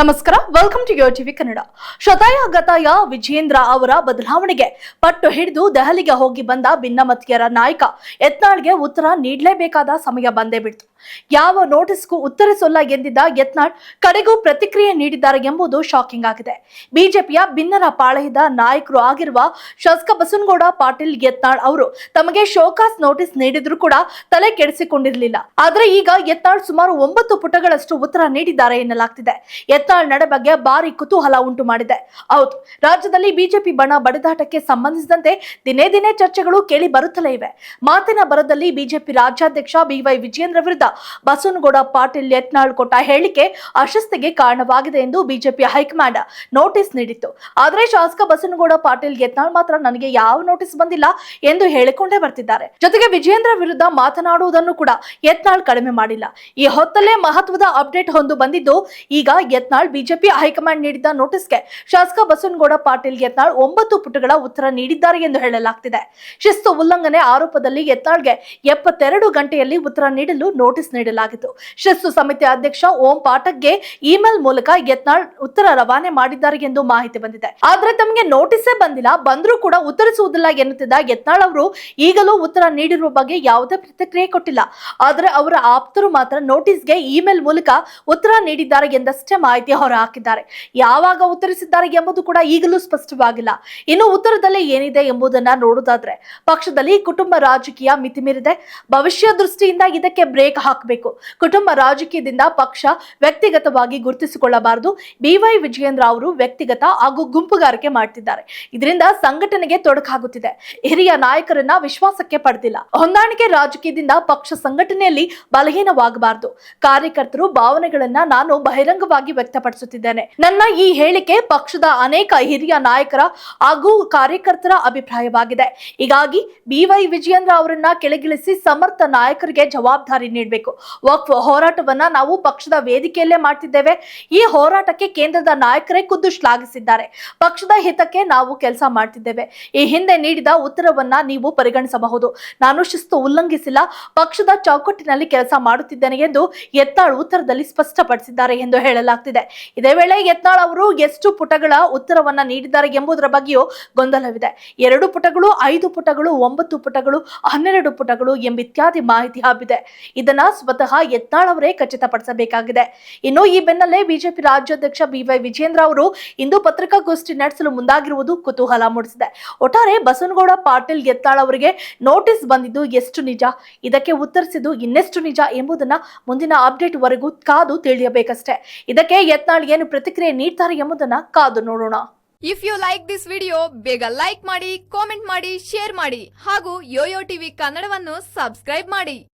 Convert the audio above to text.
ನಮಸ್ಕಾರ welcome to your TV Kannada ಶತಾಯ ಗತಾಯ ವಿಜೇಂದ್ರ ಅವರ ಬದಲಾವಣೆಗೆ ಪಟ್ಟು ಹಿಡಿದು ದೆಹಲಿಗೆ ಹೋಗಿ ಬಂದ ಭಿನ್ನಮತೀಯರ ನಾಯಕ ಯತ್ನಾಳ್ಗೆ ಉತ್ತರ ನೀಡಲೇಬೇಕಾದ ಸಮಯ ಬಂದೇ ಬಿಡ್ತು. ಯಾವ ನೋಟಿಸ್ಗೂ ಉತ್ತರಿಸೋಲ್ಲ ಎಂದಿದ್ದ ಯತ್ನಾಳ್ ಕಡೆಗೂ ಪ್ರತಿಕ್ರಿಯೆ ನೀಡಿದ್ದಾರೆ ಎಂಬುದು ಶಾಕಿಂಗ್ ಆಗಿದೆ. ಬಿಜೆಪಿಯ ಭಿನ್ನರ ಪಾಳೆಯದ ನಾಯಕರು ಆಗಿರುವ ಶಾಸಕ ಬಸನಗೌಡ ಪಾಟೀಲ್ ಯತ್ನಾಳ್ ಅವರು ತಮಗೆ ಶೋಕಾಸ್ ನೋಟಿಸ್ ನೀಡಿದ್ರು ಕೂಡ ತಲೆ ಕೆಡಿಸಿಕೊಂಡಿರಲಿಲ್ಲ. ಆದ್ರೆ ಈಗ ಯತ್ನಾಳ್ ಸುಮಾರು ಒಂಬತ್ತು ಪುಟಗಳಷ್ಟು ಉತ್ತರ ನೀಡಿದ್ದಾರೆ ಎನ್ನಲಾಗ್ತಿದೆ. ಯತ್ನಾಳ್ ನಡೆ ಬಗ್ಗೆ ಭಾರಿ ಕುತೂಹಲ ಉಂಟು ಮಾಡಿದೆ. ಹೌದು, ರಾಜ್ಯದಲ್ಲಿ ಬಿಜೆಪಿ ಬಣ ಬಡಿದಾಟಕ್ಕೆ ಸಂಬಂಧಿಸಿದಂತೆ ದಿನೇ ದಿನೇ ಚರ್ಚೆಗಳು ಕೇಳಿ ಬರುತ್ತಲೇ ಇವೆ. ಮಾತಿನ ಬರದಲ್ಲಿ ಬಿಜೆಪಿ ರಾಜ್ಯಾಧ್ಯಕ್ಷ ಬಿವೈ ವಿಜಯೇಂದ್ರ ವಿರುದ್ಧ ಬಸವನಗೌಡ ಪಾಟೀಲ್ ಯತ್ನಾಳ್ ಕೊಟ್ಟ ಹೇಳಿಕೆ ಅಶಸ್ತಿಗೆ ಕಾರಣವಾಗಿದೆ ಎಂದು ಬಿಜೆಪಿ ಹೈಕಮಾಂಡ್ ನೋಟಿಸ್ ನೀಡಿತ್ತು. ಆದರೆ ಶಾಸಕ ಬಸವನಗೌಡ ಪಾಟೀಲ್ ಯತ್ನಾಳ್ ಮಾತ್ರ ನನಗೆ ಯಾವ ನೋಟಿಸ್ ಬಂದಿಲ್ಲ ಎಂದು ಹೇಳಿಕೊಂಡೇ ಬರ್ತಿದ್ದಾರೆ. ಜೊತೆಗೆ ವಿಜಯೇಂದ್ರ ವಿರುದ್ಧ ಮಾತನಾಡುವುದನ್ನು ಕೂಡ ಯತ್ನಾಳ್ ಕಡಿಮೆ ಮಾಡಿಲ್ಲ. ಈ ಹೊತ್ತಲ್ಲೇ ಮಹತ್ವದ ಅಪ್ಡೇಟ್ ಹೊಂದು ಬಂದಿದ್ದು ಈಗ ಯತ್ನಾಳ್ ಬಿಜೆಪಿ ಹೈಕಮಾಂಡ್ ನೀಡಿದ್ದ ನೋಟಿಸ್ಗೆ ಶಾಸಕ ಬಸವನಗೌಡ ಪಾಟೀಲ್ ಯತ್ನಾಳ್ ಒಂಬತ್ತು ಪುಟಗಳ ಉತ್ತರ ನೀಡಿದ್ದಾರೆ ಎಂದು ಹೇಳಲಾಗ್ತಿದೆ. ಶಿಸ್ತು ಉಲ್ಲಂಘನೆ ಆರೋಪದಲ್ಲಿ ಯತ್ನಾಳ್ಗೆ ಎಪ್ಪತ್ತೆರಡು ಗಂಟೆಯಲ್ಲಿ ಉತ್ತರ ನೀಡಲು ನೋಟಿಸ್ ನೀಡಲಾಗಿತ್ತು. ಶಿಸ್ತು ಸಮಿತಿ ಅಧ್ಯಕ್ಷ ಓಂ ಪಾಠಕ್ಗೆ ಇಮೇಲ್ ಮೂಲಕ ಯತ್ನಾಳ್ ಉತ್ತರ ರವಾನೆ ಮಾಡಿದ್ದಾರೆ ಎಂದು ಮಾಹಿತಿ ಬಂದಿದೆ. ಆದ್ರೆ ತಮಗೆ ನೋಟಿಸೇ ಬಂದಿಲ್ಲ, ಬಂದರೂ ಕೂಡ ಉತ್ತರಿಸುವುದಿಲ್ಲ ಎನ್ನುತ್ತಿದ್ದ ಯತ್ನಾಳ್ ಅವರು ಈಗಲೂ ಉತ್ತರ ನೀಡಿರುವ ಬಗ್ಗೆ ಯಾವುದೇ ಪ್ರತಿಕ್ರಿಯೆ ಕೊಟ್ಟಿಲ್ಲ. ಆದರೆ ಅವರ ಆಪ್ತರು ಮಾತ್ರ ನೋಟಿಸ್ಗೆ ಇಮೇಲ್ ಮೂಲಕ ಉತ್ತರ ನೀಡಿದ್ದಾರೆ ಎಂದಷ್ಟೇ ಮಾಹಿತಿ ಹೊರಹಾಕಿದ್ದಾರೆ ಯಾವಾಗ ಉತ್ತರಿಸಿದ್ದಾರೆ ಎಂಬುದು ಕೂಡ ಈಗಲೂ ಸ್ಪಷ್ಟವಾಗಿಲ್ಲ. ಇನ್ನು ಉತ್ತರದಲ್ಲಿ ಏನಿದೆ ಎಂಬುದನ್ನ ನೋಡುದಾದ್ರೆ ಪಕ್ಷದಲ್ಲಿ ಕುಟುಂಬ ರಾಜಕೀಯ ಮಿತಿಮೀರಿದೆ. ಭವಿಷ್ಯ ದೃಷ್ಟಿಯಿಂದ ಇದಕ್ಕೆ ಬ್ರೇಕ್ ಹಾಕಬೇಕು. ಕುಟುಂಬ ರಾಜಕೀಯದಿಂದ ಪಕ್ಷ ವ್ಯಕ್ತಿಗತವಾಗಿ ಗುರುತಿಸಿಕೊಳ್ಳಬಾರದು. ಬಿವೈ ವಿಜಯೇಂದ್ರ ಅವರು ವ್ಯಕ್ತಿಗತ ಹಾಗೂ ಗುಂಪುಗಾರಿಕೆ ಮಾಡ್ತಿದ್ದಾರೆ. ಇದರಿಂದ ಸಂಘಟನೆಗೆ ತೊಡಕಾಗುತ್ತಿದೆ. ಹಿರಿಯ ನಾಯಕರನ್ನ ವಿಶ್ವಾಸಕ್ಕೆ ಪಡೆದಿಲ್ಲ. ಹೊಂದಾಣಿಕೆ ರಾಜಕೀಯದಿಂದ ಪಕ್ಷ ಸಂಘಟನೆಯಲ್ಲಿ ಬಲಹೀನವಾಗಬಾರದು. ಕಾರ್ಯಕರ್ತರು ಭಾವನೆಗಳನ್ನ ನಾನು ಬಹಿರಂಗವಾಗಿ ವ್ಯಕ್ತಪಡಿಸುತ್ತಿದ್ದೇನೆ. ನನ್ನ ಈ ಹೇಳಿಕೆ ಪಕ್ಷದ ಅನೇಕ ಹಿರಿಯ ನಾಯಕರ ಹಾಗೂ ಕಾರ್ಯಕರ್ತರ ಅಭಿಪ್ರಾಯವಾಗಿದೆ. ಹೀಗಾಗಿ ಬಿವೈ ವಿಜಯೇಂದ್ರ ಅವರನ್ನ ಕೆಳಗಿಳಿಸಿ ಸಮರ್ಥ ನಾಯಕರಿಗೆ ಜವಾಬ್ದಾರಿ ನೀಡಬೇಕು. ವಕ್ಫ್ ಹೋರಾಟವನ್ನ ನಾವು ಪಕ್ಷದ ವೇದಿಕೆಯಲ್ಲೇ ಮಾಡ್ತಿದ್ದೇವೆ. ಈ ಹೋರಾಟಕ್ಕೆ ಕೇಂದ್ರದ ನಾಯಕರೇ ಖುದ್ದು ಶ್ಲಾಘಿಸಿದ್ದಾರೆ. ಪಕ್ಷದ ಹಿತಕ್ಕೆ ನಾವು ಕೆಲಸ ಮಾಡ್ತಿದ್ದೇವೆ. ಈ ಹಿಂದೆ ನೀಡಿದ ಉತ್ತರವನ್ನ ನೀವು ಪರಿಗಣಿಸಬಹುದು. ನಾನು ಶಿಸ್ತು ಉಲ್ಲಂಘಿಸಿಲ್ಲ. ಪಕ್ಷದ ಚೌಕಟ್ಟಿನಲ್ಲಿ ಕೆಲಸ ಮಾಡುತ್ತಿದ್ದೇನೆ ಎಂದು ಎತ್ತಾಳು ಉತ್ತರದಲ್ಲಿ ಸ್ಪಷ್ಟಪಡಿಸಿದ್ದಾರೆ ಎಂದು ಹೇಳಲಾಗ್ತಿದೆ. ಇದೇ. ವೇಳೆ ಯತ್ನಾಳ್ ಅವರು ಎಷ್ಟು ಪುಟಗಳ ಉತ್ತರವನ್ನ ನೀಡಿದ್ದಾರೆ ಎಂಬುದರ ಬಗ್ಗೆಯೂ ಗೊಂದಲವಿದೆ. ಎರಡು ಪುಟಗಳು, ಐದು ಪುಟಗಳು, ಒಂಬತ್ತು ಪುಟಗಳು, ಹನ್ನೆರಡು ಪುಟಗಳು ಎಂಬಿತ್ಯಾದಿ ಮಾಹಿತಿ ಹಬ್ಬಿದೆ. ಇದನ್ನ ಸ್ವತಃ ಯತ್ನಾಳ್ ಅವರೇ ಖಚಿತಪಡಿಸಬೇಕಾಗಿದೆ. ಇನ್ನು ಈ ಬೆನ್ನಲ್ಲೇ ಬಿಜೆಪಿ ರಾಜ್ಯಾಧ್ಯಕ್ಷ ಬಿವೈ ವಿಜೇಂದ್ರ ಅವರು ಇಂದು ಪತ್ರಿಕಾಗೋಷ್ಠಿ ನಡೆಸಲು ಮುಂದಾಗಿರುವುದು ಕುತೂಹಲ ಮೂಡಿಸಿದೆ. ಒಟ್ಟಾರೆ ಬಸವನಗೌಡ ಪಾಟೀಲ್ ಯತ್ನಾಳ್ ಅವರಿಗೆ ನೋಟಿಸ್ ಬಂದಿದ್ದು ಎಷ್ಟು ನಿಜ? ಇದಕ್ಕೆ ಉತ್ತರಿಸಿದ್ದು ಇನ್ನೆಷ್ಟು ನಿಜ ಎಂಬುದನ್ನ ಮುಂದಿನ ಅಪ್ಡೇಟ್ ವರೆಗೂ ಕಾದು ತಿಳಿಯಬೇಕಷ್ಟೇ. ಇದಕ್ಕೆ ಯತ್ನಾಳ್ ಏನು ಪ್ರತಿಕ್ರಿಯೆ ನೀಡ್ತಾರೆ ಎಂಬುದನ್ನ ಕಾದು ನೋಡೋಣ. If you like this video ಬೇಗ ಲೈಕ್ ಮಾಡಿ ಕಾಮೆಂಟ್ ಮಾಡಿ ಶೇರ್ ಮಾಡಿ ಹಾಗೂ ಯೋಯೋ ಟಿವಿ ಕನ್ನಡವನ್ನು ಸಬ್ಸ್ಕ್ರೈಬ್ ಮಾಡಿ.